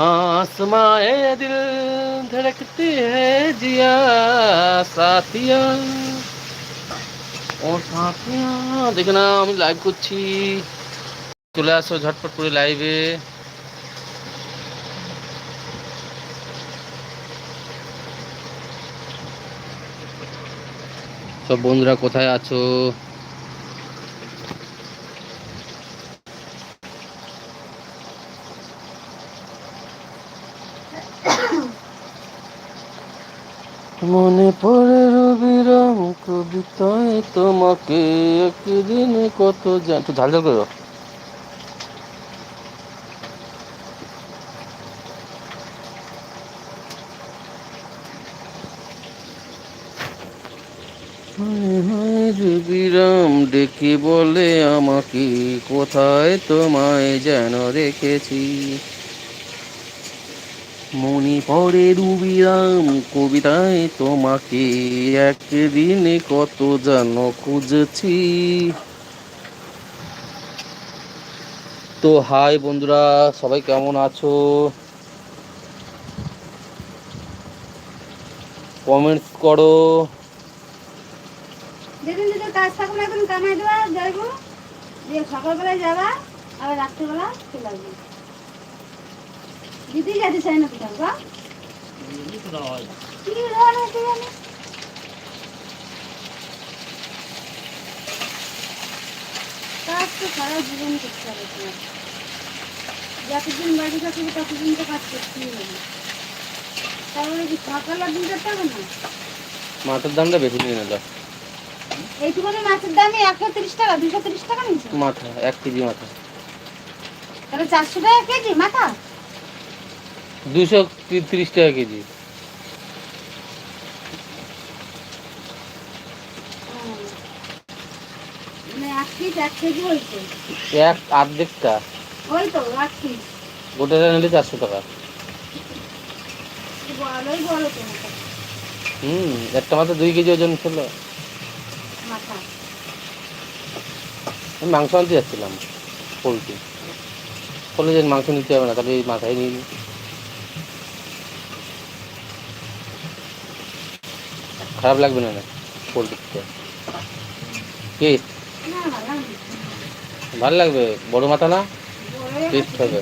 आसमाए दिल धड़कती है जिया साथिया ও সাথিয়া দেখে না আমি লাইভ করছি চলে আসো ঝটপট করে লাইভে সব বন্ধুরা কোথায় আছো মনে পড়ে রবিরাম কবিতায় তোমাকে একদিন কত জান তো ঝাল ঝাল করো রবিরাম ডেকে বলে আমাকে, কোথায় তোমায় যেন রেখেছি? মনে পড়ে রুবিরাম কবিতায় তোমাকে। একদিন কত যেন খুঁজেছি। তো হাই বন্ধুরা, সবাই কেমন আছো? কমেন্টস করো। যেদিন যেদিন কাজ থাকবে না একদিন কামাই দেওয়া, যাইবো। দিয়ে সকালবেলায় যাবা, আবার রাত্রিবেলা চলে আসবে। দিদি যেতে চাই না বা কি রোড জানি কাজ তো সারা জীবন করতে হবে তোমার। যতদিন বাড়ি থাকবে ততদিন তো কাজ করতেই হবে। তারপরে কি সকালের দিন করতে হবে না? মাছের দামটা বেশি নিয়ে নিল এইটুকুনি মাছের দামই একশো তিরিশ টাকা দুশো তিরিশ টাকা নিচ্ছে মাথা এক কেজি মাথা। তাহলে চারশো টাকা কেজি মাথা? দুশো তিরিশ টাকা কেজি। মানে এক আর্ধেকটা। গোটাটা নিলে চারশো টাকা। হুম একটা দুই কেজি ওজন ছিল। আমি মাংস আনতে যাচ্ছিলাম পোলট্রি। বলে যে মাংস নিতে হবে না তাহলে এই মাথায় নিয়ে খারাপ লাগবে না না পোলট্রিতে কি? ভালো লাগে না। ভালো লাগবে? বড় মাথা না? টেস্ট হবে।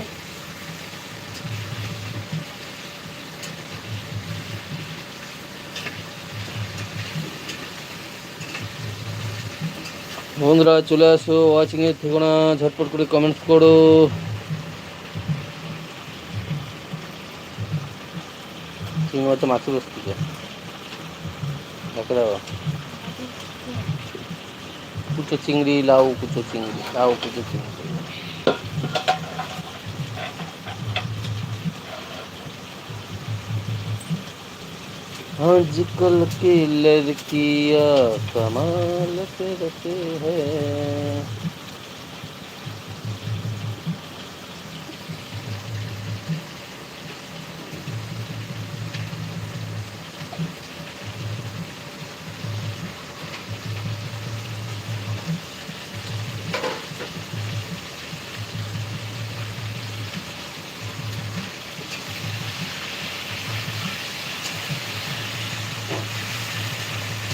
বন্ধুরা, চলে আসো ওয়াচিং এর ঠিকানা। ঝটপট করে কমেন্টস করো। চিংড়ি মাছ মাছের বসতিছে দেখে দাও কুচো চিংড়ি লাউ কুচো চিংড়ি লাউ কুচো চিংড়ি आजकल की लड़कियां कमाल करते हैं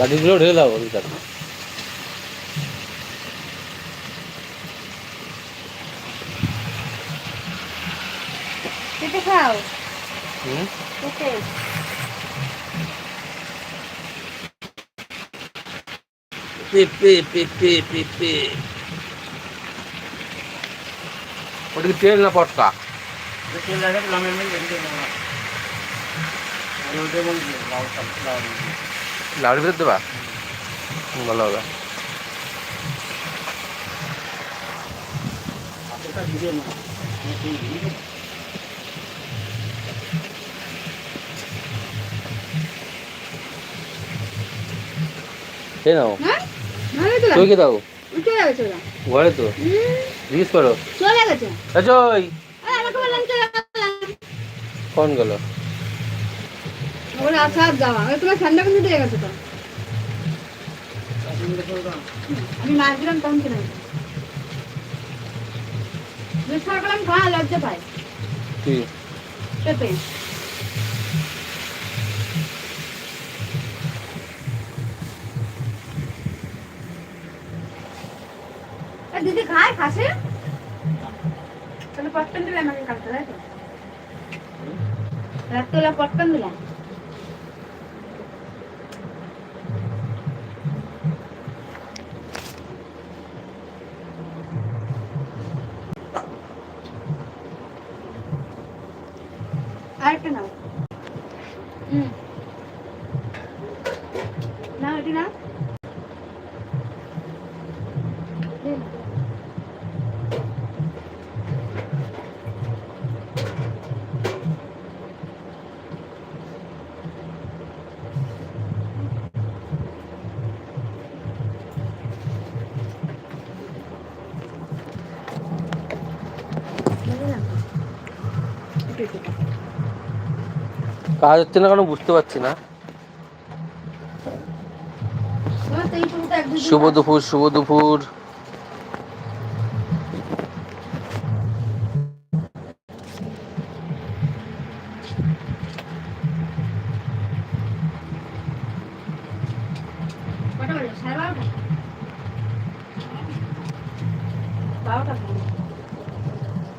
বাকিগুলো ঢেলে দাও ভিতরে কেটে খাও? হুম? কেটে পেঁপে পেঁপে পেঁপে ওটা কি তেল না পটকা? লাউড়ি ভিতর দেবা? ভালো হবে। নাও। হ্যাঁ? তুই কে দাও। ঘরে তো। জিজ্ঞেস করো। চলে গেছে। ফোন গেল? ওরা আসার যাওয়া। ওই তোমার ঠান্ডা কিন্তু দিয়ে গেছে তো। আমি মাছ দিলাম তখন কিনে সকালে আমি খাওয়া লজ্জা পাই পেঁপে। দিদি খায় খাসে? তাহলে পটকন দিলে আমাকে কালকে তাই তো? রাত্রিবেলা পটকন দিলাম। আরেকটা নাও। হুম। নাও এটি নাও। কাজ হচ্ছে না কেন বুঝতে পারছি না শুভ দুপুর শুভ দুপুর।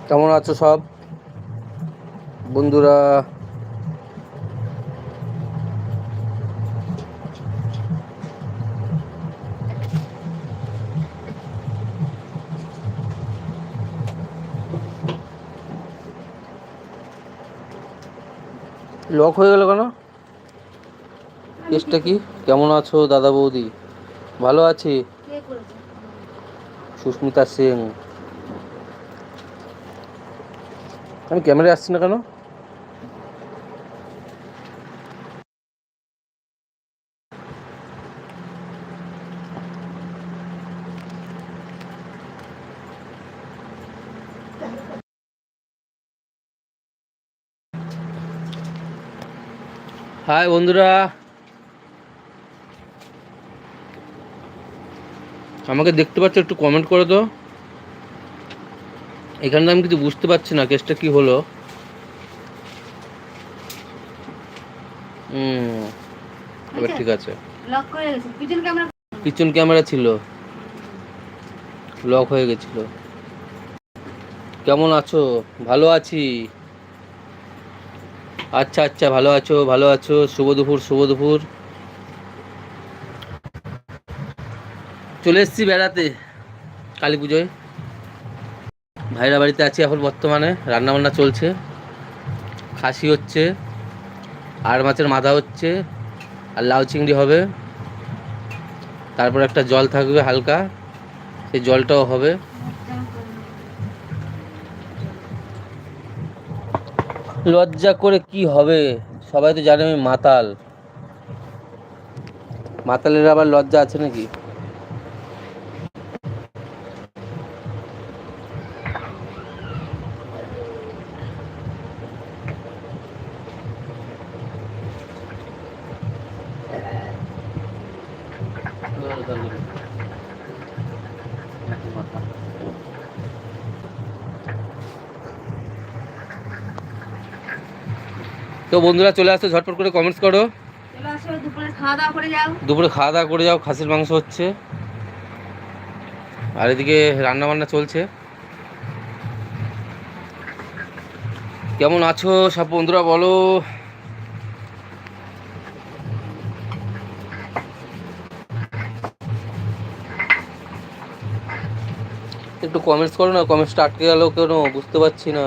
কেমন আছো সব বন্ধুরা লক হয়ে গেল কেন? কেসটা কি? কেমন আছো দাদা বৌদি? ভালো আছি? সুস্মিতা সিং আমি ক্যামেরায় আসছি না কেন? হাই বন্ধুরা। আমাকে দেখতে পাচ্ছ একটু কমেন্ট করে তো এখানে আমি কিছু বুঝতে পারছি না কেসটা কি হলো। হুম এবার ঠিক আছে। লক পিছন ক্যামেরা পিছন ক্যামেরা ছিল। লক হয়ে গেছিল। কেমন আছো? ভালো আছি। আচ্ছা আচ্ছা ভালো আছো ভালো আছো। শুভ দুপুর শুভ দুপুর। চলে এসেছি বেড়াতে, কালী পুজোয়। ভাইরা বাড়িতে আছি এখন বর্তমানে, রান্নাবান্না চলছে। খাসি হচ্ছে, আর মাছের মাথা হচ্ছে, আর লাউ চিংড়ি হবে। তারপর একটা জল থাকবে হালকা, সেই জলটাও হবে। লজ্জা করে কি হবে? সবাই তো জানে আমি মাতাল। মাতালের আবার লজ্জা আছে নাকি? তো বন্ধুরা চলে আসো ঝটপট করে কমেন্টস করো। দুপুরে খাওয়া দাওয়া করে যাও। দুপুরে খাওয়া দাওয়া করে যাও খাসির মাংস হচ্ছে। আর এদিকে রান্না বান্না চলছে। কেমন আছো সব বন্ধুরা বলো? একটু কমেন্টস করো না কমেন্টসটা আটকে গেল কেন? বুঝতে পারছি না।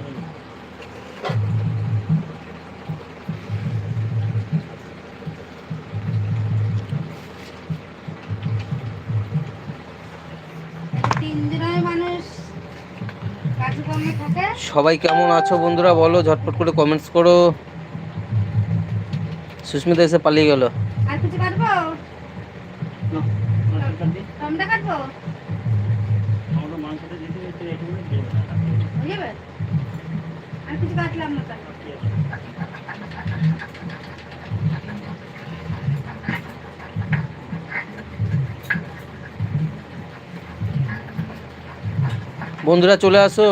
সবাই কেমন আছো বন্ধুরা? বলো ঝটপট করে কমেন্টস করো। সুস্মিতা এসে পালিয়ে গেল। হয়ে বন্ধুরা চলে আসো।